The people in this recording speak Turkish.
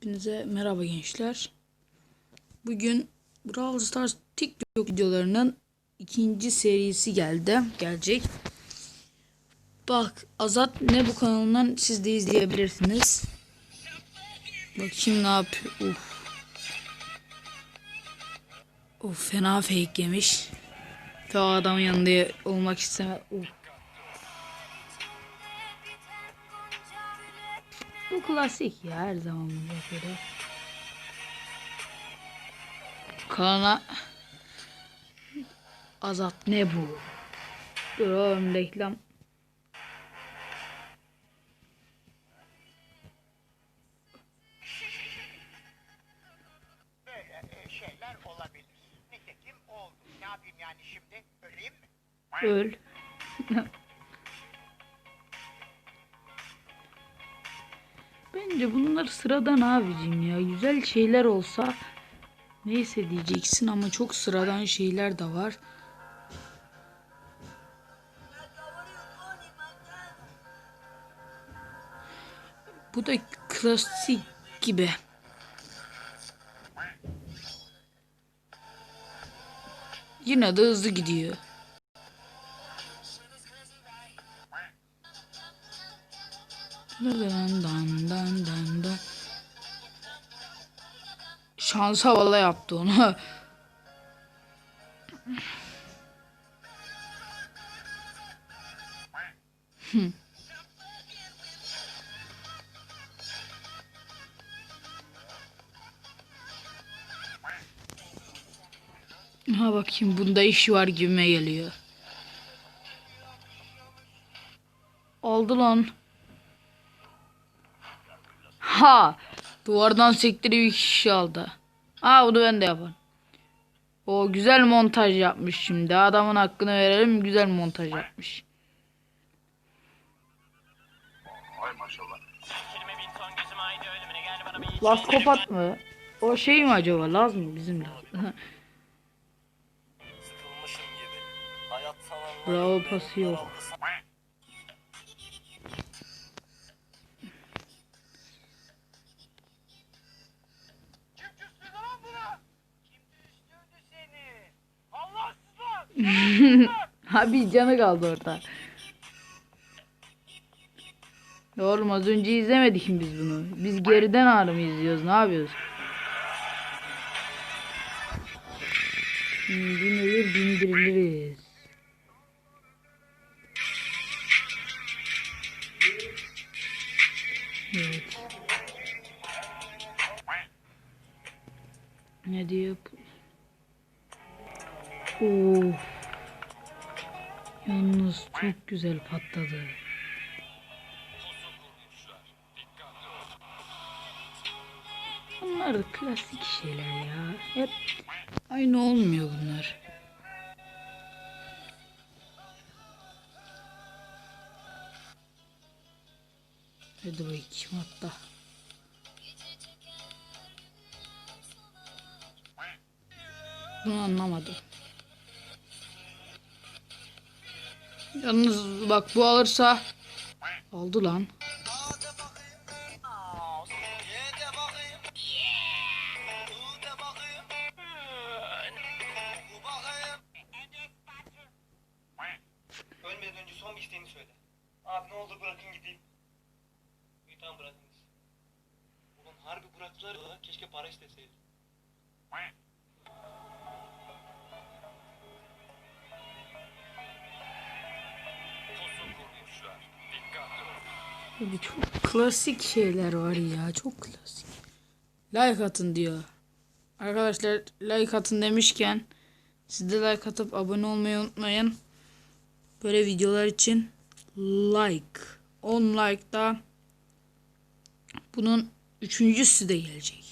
Hepinize merhaba gençler. Bugün Brawl Stars TikTok videolarının ikinci serisi geldi. Gelecek. Bak Azat ne bu kanalından siz de izleyebilirsiniz. Bak şimdi ne yapıyor. Uf. Of fena fake yemiş. O adamın yanında olmak istemez. Uf. Bu klasik ya her zaman bu göre. Kana Azat ne bu? Dur oğlum reklam. Böyle? Öl. Bence bunlar sıradan abicim ya. Güzel şeyler olsa neyse diyeceksin ama çok sıradan şeyler de var. Bu da klasik gibi. Yine de hızlı gidiyor. Dan dan dan dan dan. Şans havalı yaptı onu. Hı. Ha bakayım bunda iş var gibime geliyor. Oldu lan. Ha! Duvardan sektirip iki kişi aldı. Ha bunu ben de yaparım. O güzel montaj yapmış şimdi. Adamın hakkını verelim. Güzel montaj yapmış. Laz kopat mı? O şey mi acaba? Laz mı? Bizim Laz. Bravo pası yok. Bir canı kaldı orada. Doğru mu? az önce izlemedik mi biz bunu? Biz geriden ağrı mı izliyoruz? Ne yapıyoruz? Bindirir bindiriliriz. Evet. Ne diyor? Of. Yalnız çok güzel patladı. Bunlar da klasik şeyler ya. Hep aynı olmuyor bunlar. Hadi bakayım hatta. Bunu anlamadım. Yalnız bak bu alırsa aldı lan. Ölmeden önce son bir isteğini söyle. Abi ne olur bırakın gideyim. İyi tamam bırakınız. Ulan harbi bıraktılar. Keşke para isteseydim. Abi çok klasik şeyler var ya. Çok klasik. Like atın diyor. Arkadaşlar like atın demişken siz de like atıp abone olmayı unutmayın. Böyle videolar için like. 10 like da bunun üçüncüsü de gelecek.